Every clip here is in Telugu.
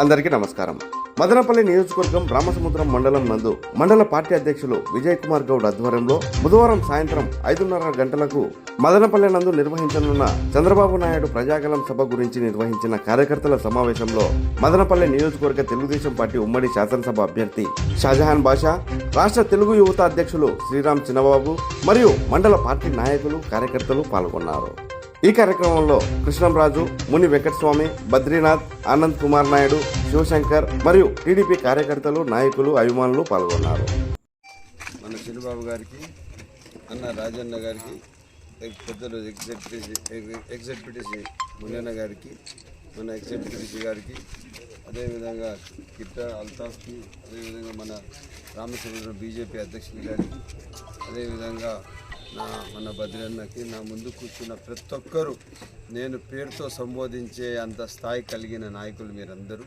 అందరికీ నమస్కారం. మదనపల్లి నియోజకవర్గం రామసముద్రం మండలం నందు మండల పార్టీ అధ్యక్షులు విజయ్ కుమార్ గౌడ్ ఆధ్వర్యంలో బుధవారం సాయంత్రం ఐదున్నర గంటలకు మదనపల్లి నందు నిర్వహించనున్న చంద్రబాబు నాయుడు ప్రజాగలం సభ గురించి నిర్వహించిన కార్యకర్తల సమావేశంలో మదనపల్లి నియోజకవర్గ తెలుగుదేశం పార్టీ ఉమ్మడి శాసనసభ అభ్యర్థి షాజహాన్ బాషా రాష్ట్ర తెలుగు యువత అధ్యక్షులు శ్రీరామ్ చిన్నబాబు మరియు మండల పార్టీ నాయకులు కార్యకర్తలు పాల్గొన్నారు. ఈ కార్యక్రమంలో కృష్ణంరాజు ముని వెంకటస్వామి బద్రీనాథ్ ఆనంద్ కుమార్ నాయుడు శివశంకర్ మరియు టీడీపీ కార్యకర్తలు నాయకులు అభిమానులు పాల్గొన్నారు. మన చిరుబాబు గారికి అన్న రాజన్న గారికి పెద్దలు ఎగ్జిక్యూటివ్ ఎగ్జిక్యూటివ్ మునియన్న గారికి మన ఎగ్జిక్యూటివ్ గారికి అదేవిధంగా కిట్ట అల్తాఫ్కి అదేవిధంగా మన రామచంద్ర బీజేపీ అధ్యక్షులు గారికి అదేవిధంగా నా మన బద్రన్నకి నా ముందు కూర్చున్న ప్రతి ఒక్కరూ నేను పేరుతో సంబోధించే అంత స్థాయి కలిగిన నాయకులు మీరందరూ.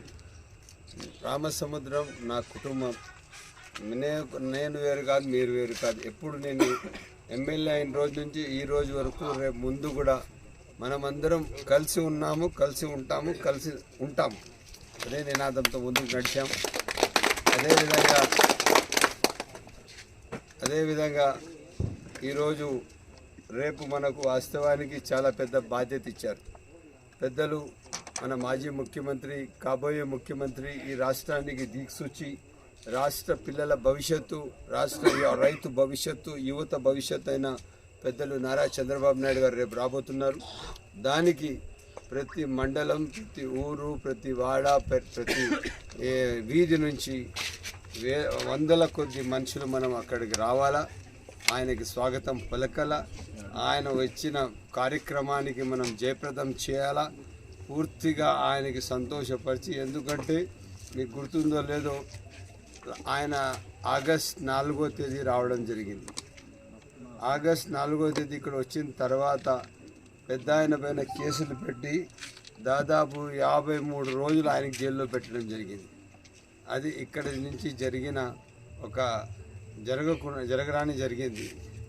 రామసముద్రం నా కుటుంబం. నే- నేను వేరు కాదు మీరు వేరు కాదు. ఎప్పుడు నేను ఎమ్మెల్యే అయిన రోజు నుంచి ఈ రోజు వరకు రేపు ముందు కూడా మనమందరం కలిసి ఉన్నాము కలిసి ఉంటాము కలిసి ఉంటాము. అదే నినాదంతో ముందుకు నడిచాం అదేవిధంగా అదేవిధంగా ఈరోజు రేపు మనకు వాస్తవానికి చాలా పెద్ద బాధ్యత ఇచ్చారు. పెద్దలు మన మాజీ ముఖ్యమంత్రి కాబోయే ముఖ్యమంత్రి ఈ రాష్ట్రానికి దీక్షుచ్చి రాష్ట్ర పిల్లల భవిష్యత్తు రాష్ట్ర రైతు భవిష్యత్తు యువత భవిష్యత్తు అయిన పెద్దలు నారా చంద్రబాబు నాయుడు గారు రేపు రాబోతున్నారు. దానికి ప్రతి మండలం ప్రతి ఊరు ప్రతి వాడ ప్రతి వీధి నుంచి వే వందల కొద్ది మనుషులు మనం అక్కడికి రావాలా? ఆయనకి స్వాగతం పలకల. ఆయన వచ్చిన కార్యక్రమానికి మనం జయప్రదం చేయాలా? పూర్తిగా ఆయనకి సంతోషపరిచి ఎందుకంటే మీకు గుర్తుందో లేదో ఆయన ఆగస్ట్ నాలుగో తేదీ రావడం జరిగింది. ఆగస్ట్ నాలుగో తేదీ ఇక్కడ వచ్చిన తర్వాత పెద్ద ఆయన పైన కేసులు పెట్టి దాదాపు యాభై మూడు రోజులు ఆయనకి జైల్లో పెట్టడం జరిగింది. అది ఇక్కడి నుంచి జరిగిన ఒక జరగకుండా జరగరాని జరిగింది.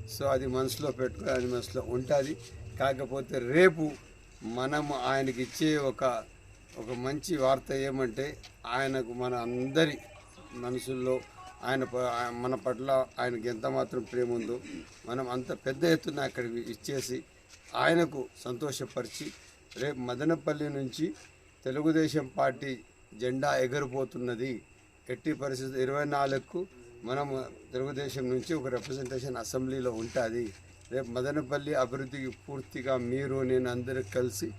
సో అది మనసులో పెట్టుకుని అది మనసులో ఉంటుంది. కాకపోతే రేపు మనము ఆయనకి ఇచ్చే ఒక ఒక మంచి వార్త ఏమంటే ఆయనకు మన అందరి మనసుల్లో ఆయన మన పట్ల ఆయనకి ఎంత మాత్రం ప్రేమ ఉందో మనం అంత పెద్ద ఎత్తున అక్కడికి ఇచ్చేసి ఆయనకు సంతోషపరిచి రేపు మదనపల్లి నుంచి తెలుగుదేశం పార్టీ జెండా ఎగరిపోతున్నది ఎట్టి పరిస్థితి ఇరవై నాలుగుకు మనం తెలుగుదేశం నుంచి ఒక రిప్రజెంటేషన్ అసెంబ్లీలో ఉంటుంది. రేపు మదనపల్లి అభివృద్ధికి పూర్తిగా మీరు నేను అందరూ కలిసి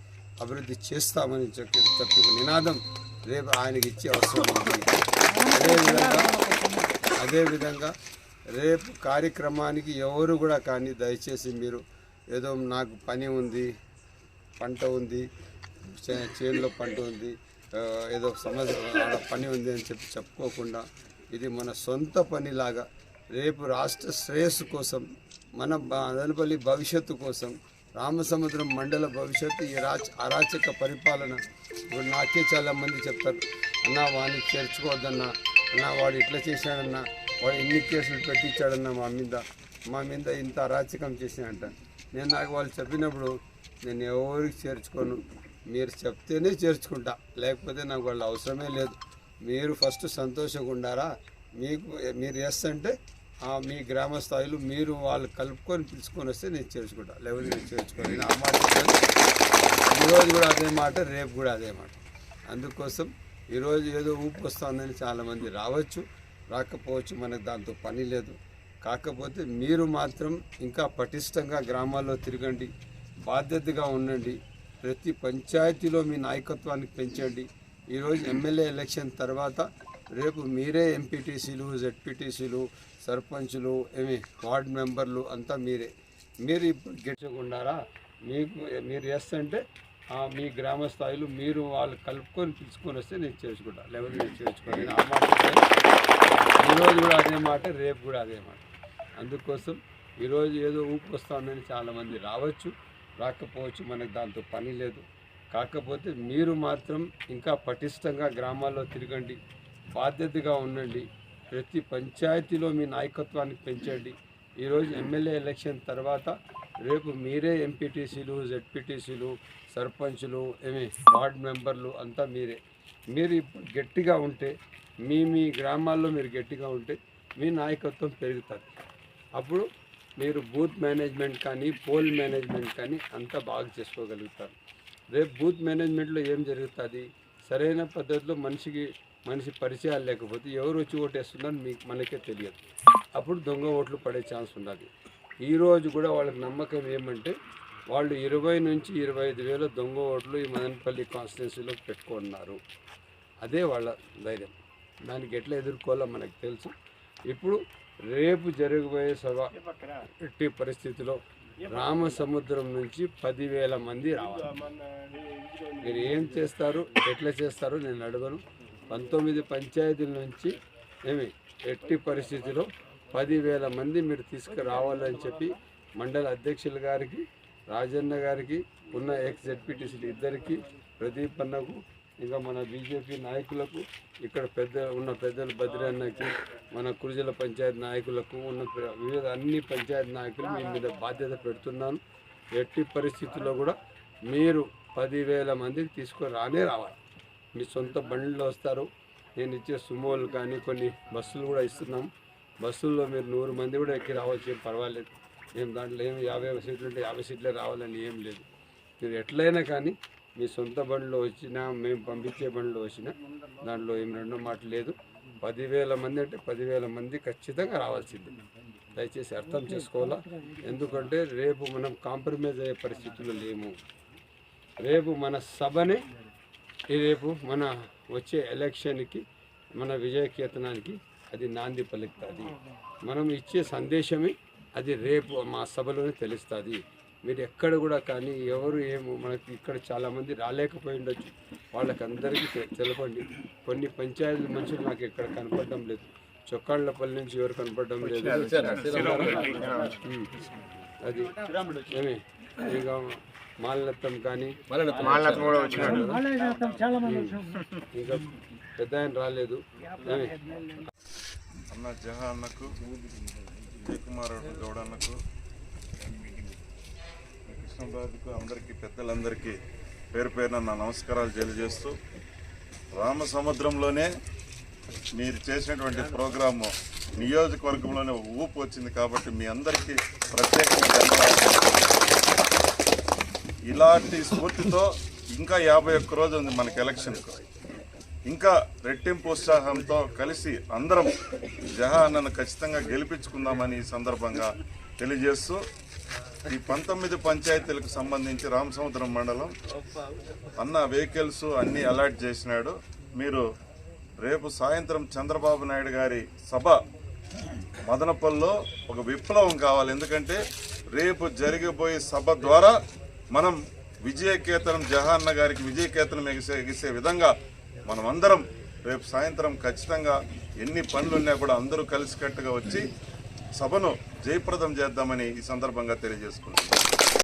అభివృద్ధి చేస్తామని చెప్పి చెప్పి నినాదం రేపు ఆయనకి ఇచ్చే అవసరం ఉంది. అదేవిధంగా అదేవిధంగా రేపు కార్యక్రమానికి ఎవరు కూడా కానీ దయచేసి మీరు ఏదో నాకు పని ఉంది పంట ఉంది చేనులో పంట ఉంది ఏదో సమస్య పని ఉంది అని చెప్పి చెప్పుకోకుండా ఇది మన సొంత పనిలాగా రేపు రాష్ట్ర శ్రేయస్సు కోసం మన అదనపల్లి మదనపల్లి భవిష్యత్తు కోసం రామసముద్రం మండల భవిష్యత్తు ఈ రాచ అరాచక పరిపాలన ఇప్పుడు నాకే చాలా మంది చెప్తారు అన్న వాడిని చేర్చుకోవద్దన్నా అన్న వాడు ఇట్లా చేశాడన్నా వాడు ఎన్ని కేసులు పెట్టించాడన్నా మా మీద మా మీద ఇంత అరాచకం చేసినంట నేను నాకు వాళ్ళు చెప్పినప్పుడు నేను ఎవరికి చేర్చుకోను మీరు చెప్తేనే చేర్చుకుంటా లేకపోతే నాకు వాళ్ళ అవసరమే లేదు. మీరు ఫస్ట్ సంతోషంగా ఉండారా మీకు మీరు చేస్తుంటే మీ గ్రామ స్థాయిలో మీరు వాళ్ళు కలుపుకొని పిలుచుకొని వస్తే నేను చేర్చుకుంటా. లెవెల్ నేను చేర్చుకోను. నేను ఆ మాట ఈరోజు కూడా అదే మాట రేపు కూడా అదే మాట. అందుకోసం ఈరోజు ఏదో ఊపు వస్తుందని చాలామంది రావచ్చు రాకపోవచ్చు మనకు దాంతో పని లేదు. కాకపోతే మీరు మాత్రం ఇంకా పటిష్టంగా గ్రామాల్లో తిరగండి. బాధ్యతగా ఉండండి. ప్రతి పంచాయతీలో మీ నాయకత్వాన్ని పెంచండి. ఈరోజు ఎమ్మెల్యే ఎలక్షన్ తర్వాత రేపు మీరే ఎంపీటీసీలు జెడ్పీటీసీలు సర్పంచులు ఏమి వార్డ్ మెంబర్లు అంతా మీరే. మీరు ఇప్పుడు గెలుచుకున్నారా? మీకు మీరు చేస్తుంటే మీ గ్రామ స్థాయిలో మీరు వాళ్ళు కలుపుకొని పిలుచుకొని వస్తే నేను చేసుకుంటా. లేకపోతే నేను చేసుకోను. ఆ మాట ఈరోజు కూడా అదే మాట రేపు కూడా అదే మాట. అందుకోసం ఈరోజు ఏదో ఊపు వస్తానని చాలామంది రావచ్చు. రాకపోవచ్చు మనకు దాంతో పని లేదు. కాకపోతే మీరు మాత్రం ఇంకా పటిష్టంగా గ్రామాల్లో తిరగండి. బాధ్యతగా ఉండండి. ప్రతి పంచాయతీలో మీ నాయకత్వాన్ని పెంచండి. ఈరోజు ఎమ్మెల్యే ఎలక్షన్ తర్వాత రేపు మీరే ఎంపీటీసీలు జెడ్పీటీసీలు సర్పంచ్లు ఏమి వార్డ్ మెంబర్లు అంతా మీరే. మీరు ఇప్పుడు గట్టిగా ఉంటే మీ మీ గ్రామాల్లో మీరు గట్టిగా ఉంటే మీ నాయకత్వం పెరుగుతుంది. అప్పుడు మీరు బూత్ మేనేజ్మెంట్ కానీ పోల్ మేనేజ్మెంట్ కానీ అంతా బాగా చేసుకోగలుగుతారు. రేపు బూత్ మేనేజ్మెంట్లో ఏం జరుగుతుంది? సరైన పద్ధతిలో మనిషికి మనిషి పరిచయాలు లేకపోతే ఎవరు వచ్చి ఓటేస్తున్నారో మీకు మనకే తెలియదు. అప్పుడు దొంగ ఓట్లు పడే ఛాన్స్ ఉన్నది. ఈరోజు కూడా వాళ్ళకి నమ్మకం ఏమంటే వాళ్ళు ఇరవై నుంచి ఇరవై ఐదు వేల దొంగ ఓట్లు ఈ మదనపల్లి కాన్స్టిట్యున్సీలో పెట్టుకున్నారు. అదే వాళ్ళ ధైర్యం. దానికి ఎట్లా ఎదుర్కోవాలో మనకు తెలుసు. ఇప్పుడు రేపు జరగబోయే సభ ఎట్టి పరిస్థితిలో రామసముద్రం నుంచి పదివేల మంది రావాలి. మీరు ఏం చేస్తారు ఎట్లా చేస్తారో నేను అడగను. పంతొమ్మిది పంచాయతీల నుంచి ఏమి ఎట్టి పరిస్థితిలో పదివేల మంది మీరు తీసుకురావాలని చెప్పి మండల అధ్యక్షుల గారికి రాజన్న గారికి ఉన్న ఎక్స్ జెడ్పీటీసీలు ఇద్దరికి ప్రదీప్ అన్నకు ఇంకా మన బీజేపీ నాయకులకు ఇక్కడ పెద్ద ఉన్న పెద్దల బద్రన్నకి మన కురుజల పంచాయతీ నాయకులకు ఉన్న వివిధ అన్ని పంచాయతీ నాయకులు మీ మీద బాధ్యత పెడుతున్నాను. ఎట్టి పరిస్థితుల్లో కూడా మీరు పదివేల మందికి తీసుకొని రానే రావాలి. మీ సొంత బండ్లు వస్తారు. నేను ఇచ్చే సుమోలు కానీ కొన్ని బస్సులు కూడా ఇస్తున్నాం. బస్సుల్లో మీరు నూరు మంది కూడా ఎక్కి రావచ్చు ఏం పర్వాలేదు. ఏం దాంట్లో ఏం యాభై సీట్లు ఉంటే యాభై సీట్లే రావాలని ఏం లేదు. మీరు ఎట్లయినా కానీ మీ సొంత బండ్లో వచ్చినా మేము పంపించే బండ్లో వచ్చినా దాంట్లో ఏం రెండో మాట లేదు. పదివేల మంది అంటే పదివేల మంది ఖచ్చితంగా రావాల్సిందే. దయచేసి అర్థం చేసుకోవాలా? ఎందుకంటే రేపు మనం కాంప్రమైజ్ అయ్యే పరిస్థితుల్లో లేము రేపు మన సభనే ఈ రేపు మన వచ్చే ఎలక్షన్కి మన విజయకేతనానికి అది నాంది పలుకుతుంది. మనం ఇచ్చే సందేశమే అది రేపు మా సభలోనే తెలుస్తుంది. మీరు ఎక్కడ కూడా కానీ ఎవరు ఏమో మనకి ఇక్కడ చాలామంది రాలేకపోయి ఉండొచ్చు. వాళ్ళకందరికీ తెలపండి. కొన్ని పంచాయతీ మనుషులు నాకు ఇక్కడ కనపడడం లేదు. చొక్కాళ్ళపల్లి నుంచి ఎవరు కనపడడం లేదు. అది ఏమి? ఇంకా మాలనత్తం కానీ ఇంకా పెద్ద ఆయన రాలేదు. అన్న జహా అన్నకు జయకుమార్ గౌడ్ అన్నకు కృష్ణబాబుకు అందరికీ పెద్దలందరికీ పేరు పేరున నా నమస్కారాలు తెలియజేస్తూ రామ సముద్రంలోనే మీరు చేసినటువంటి ప్రోగ్రాము నియోజకవర్గంలోనే ఊపు వచ్చింది కాబట్టి మీ అందరికీ ప్రత్యేకంగా ధన్యవాదాలు ఇలాంటి స్ఫూర్తితో ఇంకా యాభై ఒక్క రోజు ఉంది మనకి ఎలక్షన్కు ఇంకా రెట్టింపు ఉత్సాహంతో కలిసి అందరం జహా అన్నను ఖచ్చితంగా గెలిపించుకుందామని ఈ సందర్భంగా తెలియజేస్తూ ఈ పంతొమ్మిది పంచాయతీలకు సంబంధించి రామసముద్రం మండలం అన్న వెహికల్స్ అన్నీ అలాట్ చేసినాడు. మీరు రేపు సాయంత్రం చంద్రబాబు నాయుడు గారి సభ మదనపల్లిలో ఒక విప్లవం కావాలి. ఎందుకంటే రేపు జరిగిపోయే సభ ద్వారా మనం విజయకేతనం జహాన్న గారికి విజయకేతనం ఎగిసే ఎగిసే విధంగా మనం అందరం రేపు సాయంత్రం ఖచ్చితంగా ఎన్ని పనులున్నా కూడా అందరూ కలిసికట్టుగా వచ్చి సభను జయప్రదం చేద్దామని ఈ సందర్భంగా తెలియజేసుకుంటున్నాను.